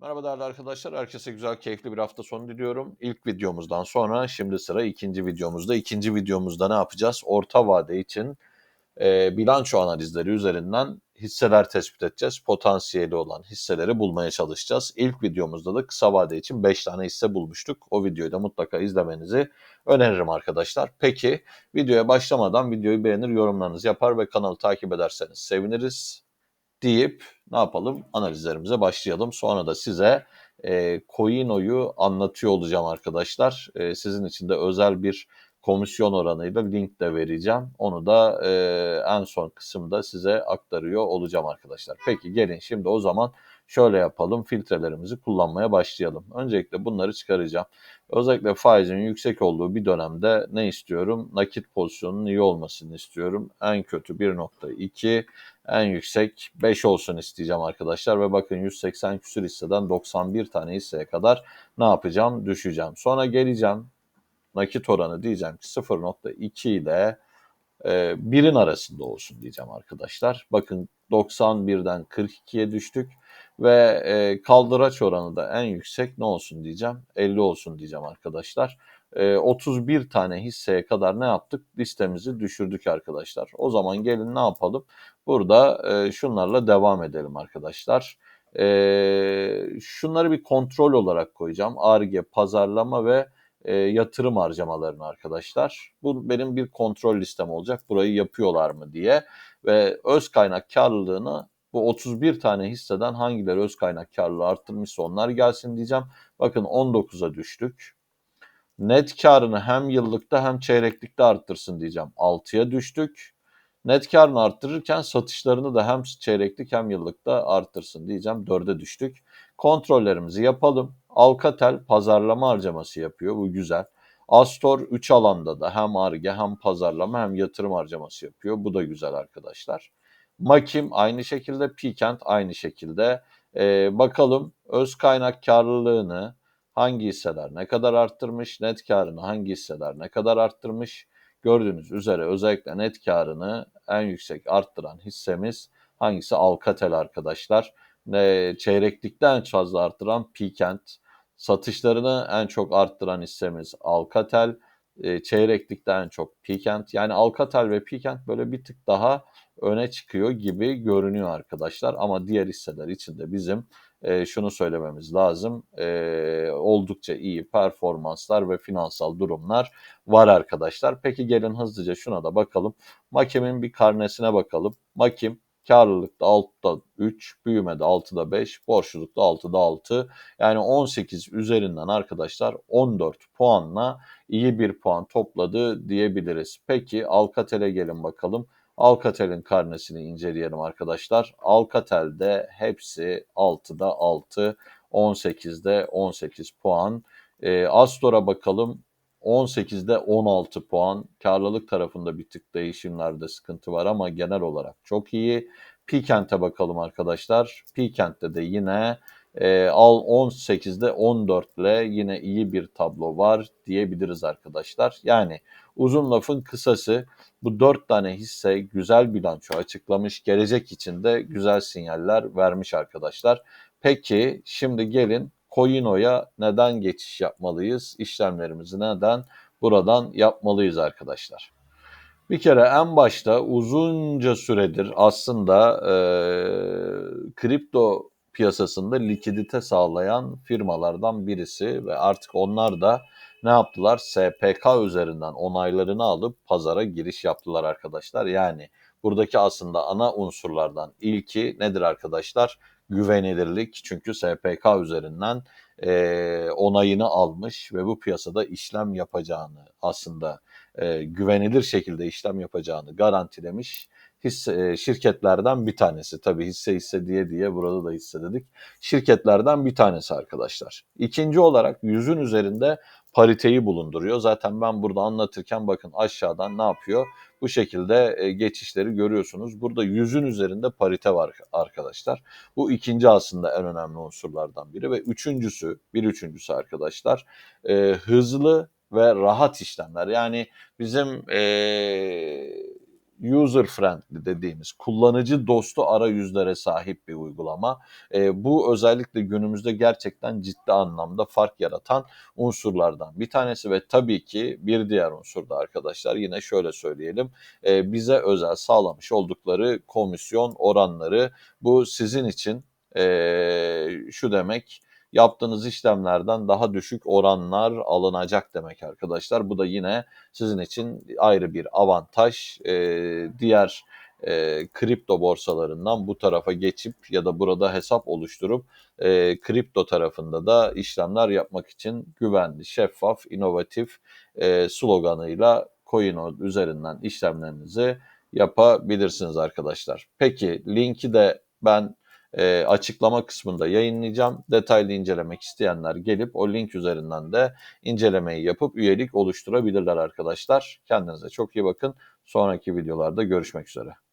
Merhaba değerli arkadaşlar. Herkese güzel, keyifli bir hafta sonu diliyorum. İlk videomuzdan sonra şimdi sıra ikinci videomuzda. İkinci videomuzda ne yapacağız? Orta vade için e, bilanço analizleri üzerinden hisseler tespit edeceğiz. Potansiyeli olan hisseleri bulmaya çalışacağız. İlk videomuzda da kısa vade için 5 tane hisse bulmuştuk. O videoyu da mutlaka izlemenizi öneririm arkadaşlar. Peki videoya başlamadan videoyu beğenir, yorumlarınızı yapar ve kanalı takip ederseniz seviniriz deyip ne yapalım analizlerimize başlayalım. Sonra da size e, Coino'yu anlatıyor olacağım arkadaşlar. E, sizin için de özel bir komisyon oranıyla link de vereceğim. Onu da e, en son kısımda size aktarıyor olacağım arkadaşlar. Peki gelin şimdi o zaman şöyle yapalım filtrelerimizi kullanmaya başlayalım. Öncelikle bunları çıkaracağım. Özellikle faizin yüksek olduğu bir dönemde ne istiyorum? Nakit pozisyonunun iyi olmasını istiyorum. En kötü 1.2, en yüksek 5 olsun isteyeceğim arkadaşlar. Ve bakın 180 küsür hisseden 91 tane hisseye kadar ne yapacağım? Düşeceğim. Sonra geleceğim nakit oranı diyeceğim ki 0.2 ile e, 1'in arasında olsun diyeceğim arkadaşlar. Bakın 91'den 42'ye düştük ve e, kaldıraç oranı da en yüksek ne olsun diyeceğim 50 olsun diyeceğim arkadaşlar. E, 31 tane hisseye kadar ne yaptık? Listemizi düşürdük arkadaşlar. O zaman gelin ne yapalım? Burada e, şunlarla devam edelim arkadaşlar. E, şunları bir kontrol olarak koyacağım. ARGE, pazarlama ve e, yatırım harcamalarını arkadaşlar. Bu benim bir kontrol listem olacak. Burayı yapıyorlar mı diye. Ve öz kaynak karlılığını bu 31 tane hisseden hangileri öz kaynak karlılığı arttırmışsa onlar gelsin diyeceğim. Bakın 19'a düştük. Net karını hem yıllıkta hem çeyreklikte arttırsın diyeceğim. 6'ya düştük. Net karını arttırırken satışlarını da hem çeyreklik hem yıllıkta arttırsın diyeceğim. 4'e düştük. Kontrollerimizi yapalım. Alcatel pazarlama harcaması yapıyor. Bu güzel. Astor 3 alanda da hem ARGE hem pazarlama hem yatırım harcaması yapıyor. Bu da güzel arkadaşlar. Makim aynı şekilde, Pikent aynı şekilde. Ee, bakalım öz kaynak karlılığını hangi hisseler ne kadar arttırmış, net karını hangi hisseler ne kadar arttırmış. Gördüğünüz üzere özellikle net karını en yüksek arttıran hissemiz hangisi? Alcatel arkadaşlar. E, çeyreklikte en fazla arttıran Pikent. Satışlarını en çok arttıran hissemiz Alcatel. E, çeyreklikte en çok Pikent. Yani Alcatel ve Pikent böyle bir tık daha öne çıkıyor gibi görünüyor arkadaşlar. Ama diğer hisseler için de bizim e, şunu söylememiz lazım. E, oldukça iyi performanslar ve finansal durumlar var arkadaşlar. Peki gelin hızlıca şuna da bakalım. Makim'in bir karnesine bakalım. Makim Karlılıkta 6'da 3, büyümede 6'da 5, borçlulukta 6'da 6. Yani 18 üzerinden arkadaşlar 14 puanla iyi bir puan topladı diyebiliriz. Peki Alcatel'e gelin bakalım. Alcatel'in karnesini inceleyelim arkadaşlar. Alcatel'de hepsi 6'da 6, 18'de 18 puan. E, Astor'a bakalım. 18'de 16 puan. Karlılık tarafında bir tık değişimlerde sıkıntı var ama genel olarak çok iyi. Pikent'e bakalım arkadaşlar. Pikent'te de yine e, al 18'de 14 ile yine iyi bir tablo var diyebiliriz arkadaşlar. Yani uzun lafın kısası bu 4 tane hisse güzel bilanço açıklamış. Gelecek için de güzel sinyaller vermiş arkadaşlar. Peki şimdi gelin Coino'ya neden geçiş yapmalıyız? İşlemlerimizi neden buradan yapmalıyız arkadaşlar? Bir kere en başta uzunca süredir aslında e, kripto piyasasında likidite sağlayan firmalardan birisi ve artık onlar da ne yaptılar? SPK üzerinden onaylarını alıp pazara giriş yaptılar arkadaşlar. Yani buradaki aslında ana unsurlardan ilki nedir arkadaşlar? Güvenilirlik çünkü SPK üzerinden e, onayını almış ve bu piyasada işlem yapacağını aslında e, güvenilir şekilde işlem yapacağını garantilemiş hisse, şirketlerden bir tanesi. Tabii hisse hisse diye diye burada da hisse dedik. Şirketlerden bir tanesi arkadaşlar. İkinci olarak yüzün üzerinde pariteyi bulunduruyor. Zaten ben burada anlatırken bakın aşağıdan ne yapıyor? Bu şekilde e, geçişleri görüyorsunuz. Burada yüzün üzerinde parite var arkadaşlar. Bu ikinci aslında en önemli unsurlardan biri ve üçüncüsü, bir üçüncüsü arkadaşlar e, hızlı ve rahat işlemler. Yani bizim e, user friendly dediğimiz kullanıcı dostu arayüzlere sahip bir uygulama. E, bu özellikle günümüzde gerçekten ciddi anlamda fark yaratan unsurlardan bir tanesi ve tabii ki bir diğer unsur da arkadaşlar yine şöyle söyleyelim e, bize özel sağlamış oldukları komisyon oranları bu sizin için e, şu demek yaptığınız işlemlerden daha düşük oranlar alınacak demek arkadaşlar. Bu da yine sizin için ayrı bir avantaj. E, diğer e, kripto borsalarından bu tarafa geçip ya da burada hesap oluşturup e, kripto tarafında da işlemler yapmak için güvenli, şeffaf, inovatif e, sloganıyla Coinode üzerinden işlemlerinizi yapabilirsiniz arkadaşlar. Peki linki de ben e, açıklama kısmında yayınlayacağım. Detaylı incelemek isteyenler gelip o link üzerinden de incelemeyi yapıp üyelik oluşturabilirler arkadaşlar. Kendinize çok iyi bakın. Sonraki videolarda görüşmek üzere.